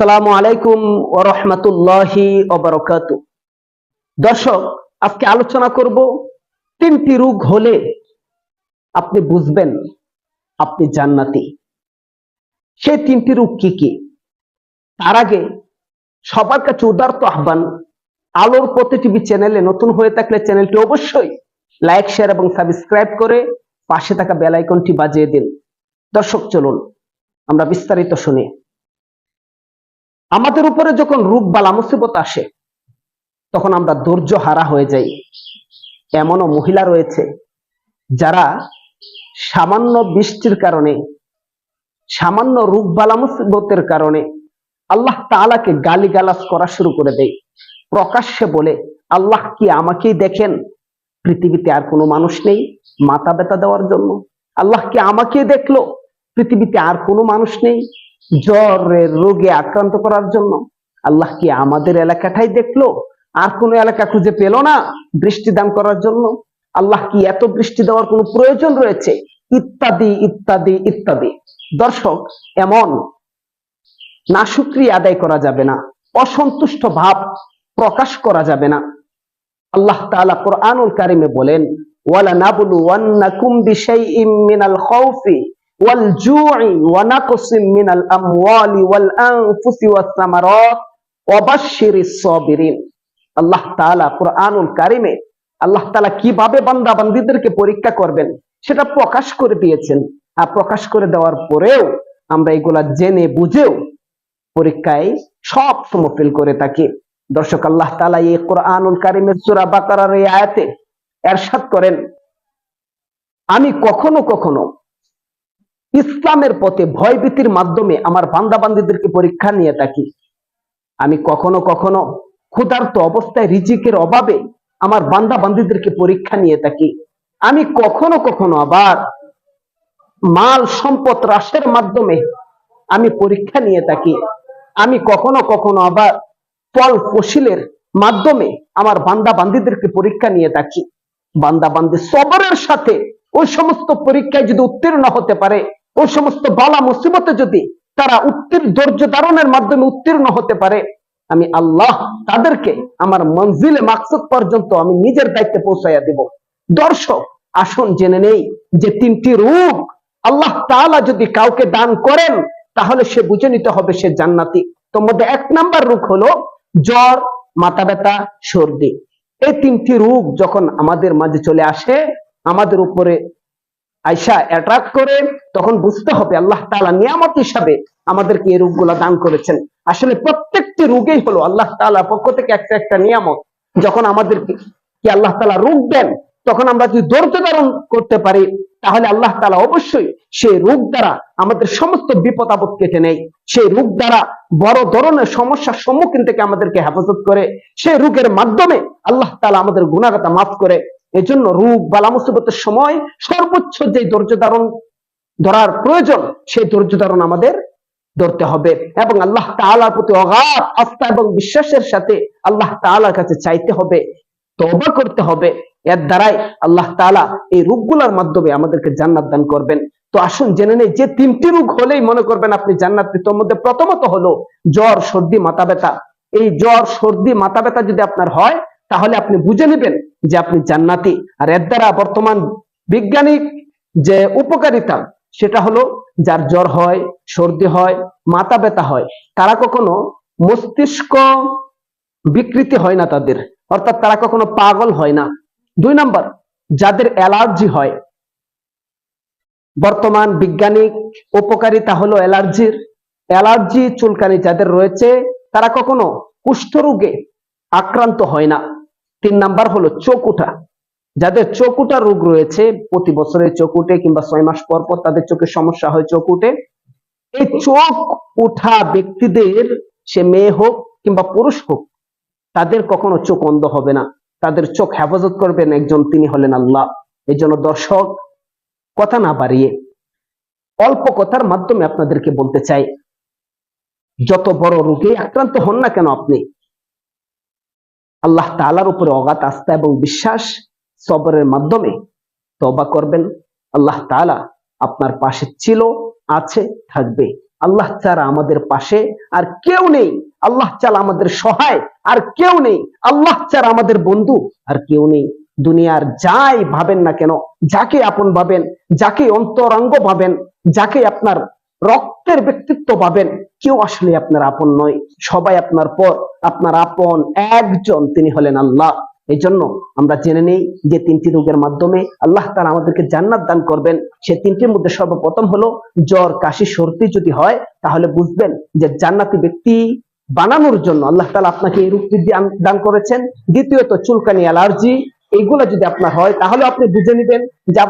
সালামু আলাইকুম ও রহমতুল্লাহি দর্শক, আজকে আলোচনা করব তিনটি রোগ হলে আপনি বুঝবেন আপনি জান্নাতি। সেই তিনটি রোগ কি কি? তার আগে সবার কাছে উদারত আহ্বান, আলোর পথে টিভি চ্যানেলে নতুন হয়ে থাকলে চ্যানেলটি অবশ্যই লাইক, শেয়ার এবং সাবস্ক্রাইব করে পাশে থাকা বেল বাজিয়ে দিন। দর্শক, চলুন আমরা বিস্তারিত শুনি। আমাদের উপরে যখন রূপ বালা মুসিবত আসে, তখন আমরা ধৈর্য হারা হয়ে যাই। এমনও মহিলা রয়েছে যারা সামান্য বৃষ্টির কারণে, সামান্য রূপ বালা মুসিবতের কারণে আল্লাহ তাআলাকে গালিগালাজ করা শুরু করে দেয়। প্রকাশ্যে বলে, আল্লাহ কি আমাকেই দেখেন? পৃথিবীতে আর কোনো মানুষ নেই মাথা ব্যথা দেওয়ার জন্য। আল্লাহ কি আমাকে দেখল? পৃথিবীতে আর কোনো মানুষ নেই জ্বরের রোগে আক্রান্ত করার জন্য। আল্লাহ কি আমাদের এলাকাটাই দেখল? আর কোনো এলাকা খুঁজে পেল না বৃষ্টি দান করার জন্য? আল্লাহ কি এত বৃষ্টি দেওয়ার কোনো প্রয়োজন রয়েছে? ইত্যাদি ইত্যাদি ইত্যাদি। দর্শক, এমন না শুক্রিয়া আদায় করা যাবে না। অসন্তুষ্ট ভাব প্রকাশ করা যাবে না। আল্লাহ তাআলা কোরআনুল কারিমে বলেন ওয়ালা নাবলু ওয়ান্নাকুম বিশাইইম মিনাল খাউফি কোরআনুল কারিমে আল্লাহ তাআলা কীভাবে বান্দা বান্দীদেরকে পরীক্ষা করবেন সেটা প্রকাশ করে দিয়েছেন। আর প্রকাশ করে দেওয়ার পরেও আমরা এগুলা জেনে বুঝেও পরীক্ষায় সব সময় ফেল করে থাকি। দর্শক, আল্লাহ তাআলা এই কোরআনুল কারিমের সূরা বাকারার এই আয়াতে এরশাদ করেন, আমি কখনো কখনো ইসলামের পথে ভয়ভীতির মাধ্যমে আমার বান্দা বান্দীদেরকে পরীক্ষা নিয়ে থাকি। আমি কখনো কখনো ক্ষুধার্ত অবস্থায় রিজিকের অভাবে আমার বান্দা বান্দীদেরকে পরীক্ষা নিয়ে থাকি। আমি কখনো কখনো আবার মাল সম্পদ হ্রাসের মাধ্যমে আমি পরীক্ষা নিয়ে থাকি। আমি কখনো কখনো আবার ফল ফসিলের মাধ্যমে আমার বান্দা বান্দীদেরকে পরীক্ষা নিয়ে থাকি। বান্দা বান্দি সবরের সাথে ওই সমস্ত পরীক্ষায় যদি উত্তীর্ণ হতে পারে ওই সমস্ত বালা মুসিবতে যদি তারা উত্তীর্ণ, ধৈর্য ধারণের মাধ্যমে উত্তীর্ণ হতে পারে, আমি আল্লাহ তাদেরকে আমার মঞ্জিলে মাকসুদ পর্যন্ত আমি নিজের দায়িত্বে পৌঁছাইয়া দেব। দর্শক, আসুন জেনে নেই যে তিনটি রূপ আল্লাহ তাআলা যদি কাউকে দান করেন, তাহলে সে বুঝে নিতে হবে সে জান্নাতি। তোর মধ্যে এক নাম্বার রূপ হলো জ্বর, মাথা ব্যথা, সর্দি। এই তিনটি রূপ যখন আমাদের মাঝে চলে আসে, আমাদের উপরে আয়সা অ্যাট্রাক্ট করে, তখন বুঝতে হবে আল্লাহ তালা নিয়ামত হিসাবে আমাদেরকে এই রূপগুলা দান করেছেন। আসলে প্রত্যেকটি রোগেই হলো আল্লাহ তাআলা পক্ষ থেকে একটা একটা নিয়ামত। যখন আমাদেরকে কি আল্লাহ তাআলা রোগ দেন, তখন আমরা যদি ধৈর্য ধারণ করতে পারি, তাহলে আল্লাহ তাআলা অবশ্যই সেই রোগ দ্বারা আমাদের সমস্ত বিপদ আপদ কেটে নেয়। সেই রোগ দ্বারা বড় ধরনের সমস্যার সম্মুখীন থেকে আমাদেরকে হেফাজত করে। সেই রোগের মাধ্যমে আল্লাহ তালা আমাদের গুণাগাতা মাফ করে। এই জন্য রোগ বালা, মুসিবতের সময় সর্বোচ্চ যে ধৈর্য ধারণ, ধরার প্রয়োজন, সেই ধৈর্য ধারণ আমাদের ধরতে হবে। এবং আল্লাহ তাআলার প্রতি অগাধ আস্থা এবং বিশ্বাসের সাথে আল্লাহ তাআলার কাছে চাইতে হবে, তওবা করতে হবে। এর দ্বারাই আল্লাহ তাআলা এই রোগগুলোর মাধ্যমে আমাদেরকে জান্নাত দান করবেন। তো আসুন জেনে নেই যে তিনটি রোগ হলেই মনে করবেন আপনি জান্নাত তোর মধ্যে প্রথমত হলো জ্বর, সর্দি, মাথা ব্যথা। এই জ্বর, সর্দি, মাথা ব্যথা যদি আপনার হয়, তাহলে আপনি বুঝে নেবেন যে আপনি জান্নাতি। আর এর দ্বারা বর্তমান বিজ্ঞানিক যে উপকারিতা, সেটা হলো যার জ্বর হয়, সর্দি হয়, মাথা ব্যথা হয়, তারা কখনো মস্তিষ্ক বিকৃতি হয় না তাদের। অর্থাৎ তারা কখনো পাগল হয় না। দুই নাম্বার, যাদের অ্যালার্জি হয়। বর্তমান বিজ্ঞানিক উপকারিতা হলো অ্যালার্জির। অ্যালার্জি চুলকানি যাদের রয়েছে, তারা কখনো কুষ্ঠরোগে আক্রান্ত হয় না। তিন নাম্বার হলো চোখ যাদের চোখ রোগ রয়েছে, প্রতি বছরে চোখ কিংবা ছয় মাস পর পর তাদের চোখের সমস্যা হয় চোখ এই চোখ উঠা ব্যক্তিদের, সে মেয়ে হোক কিংবা পুরুষ হোক, তাদের কখনো চোখ অন্ধ হবে না। তাদের চোখ হেফাজত করবেন একজন, তিনি হলেন আল্লাহ। এই জন্য দর্শক, কথা না বাড়িয়ে অল্প কথার মাধ্যমে আপনাদেরকে বলতে চাই, যত বড় রোগে আক্রান্ত হন না কেন আপনি আল্লাহ তাআলার উপরে অগাধ আস্থা এবং বিশ্বাস সবরের মাধ্যমে তবা করবেন। আল্লাহ তাআলা আপনার পাশে ছিল, আছে, থাকবে। আল্লাহ ছাড়া আমাদের পাশে আর কেউ নেই। আল্লাহ ছাড়া আমাদের সহায় আর কেউ নেই। আল্লাহ ছাড়া আমাদের বন্ধু আর কেউ নেই। দুনিয়ার যাই ভাবেন না কেন, যাকে আপন ভাবেন, যাকে অন্তরঙ্গ ভাবেন, যাকে আপনার রক্তের ব্যক্তিত্ব পাবেন। কেউ আসলে আপনার আপন নয়। সবাই আপনার পর, আপনার আপন একজন তিনি হলেন আল্লাহ। এই জন্য আমরা জেনে নেই যে তিনটি রোগের মাধ্যমে আল্লাহ তারা আমাদেরকে জান্নাত দান করবেন। সে তিনটির মধ্যে সর্বপ্রথম হলো জ্বর, কাশি, সর্দি যদি হয়, তাহলে বুঝবেন যে জান্নাতি ব্যক্তি বানানোর জন্য আল্লাহ তালা আপনাকে এই রূপটি দান- করেছেন। দ্বিতীয়ত চুলকানি, অ্যালার্জি এইগুলো যদি আপনার হয়, তাহলে আপনি বুঝে নেবেন যে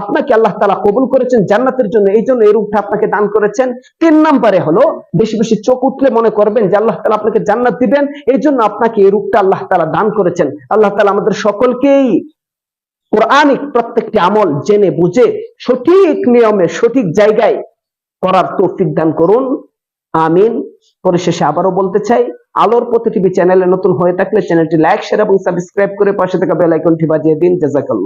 আপনাকে আল্লাহ তালা কবুল করেছেন জান্নাতের জন্য, এই জন্য এই রূপটা আপনাকে দান করেছেন। তিন নম্বরে হলো, বেশি বেশি চোখ উঠলে মনে করবেন যে আল্লাহ তালা আপনাকে জান্নাত দিবেন, এই জন্য আপনাকে এই রূপটা আল্লাহ তালা দান করেছেন। আল্লাহ তালা আমাদের সকলকেই কোরআনিক প্রত্যেকটি আমল জেনে বুঝে সঠিক নিয়মে, সঠিক জায়গায় করার তৌফিক দান করুন। আমিন। পরিশেষে আবারও বলতে চাই, আলোর প্রতি চ্যানেলে নতুন হয়ে থাকলে চ্যানেলটি লাইক, শেয়ার এবং সাবস্ক্রাইব করে পাশে থাকা বেল আইকনটি বাজিয়ে দিন। জাজাকাল্লাহ।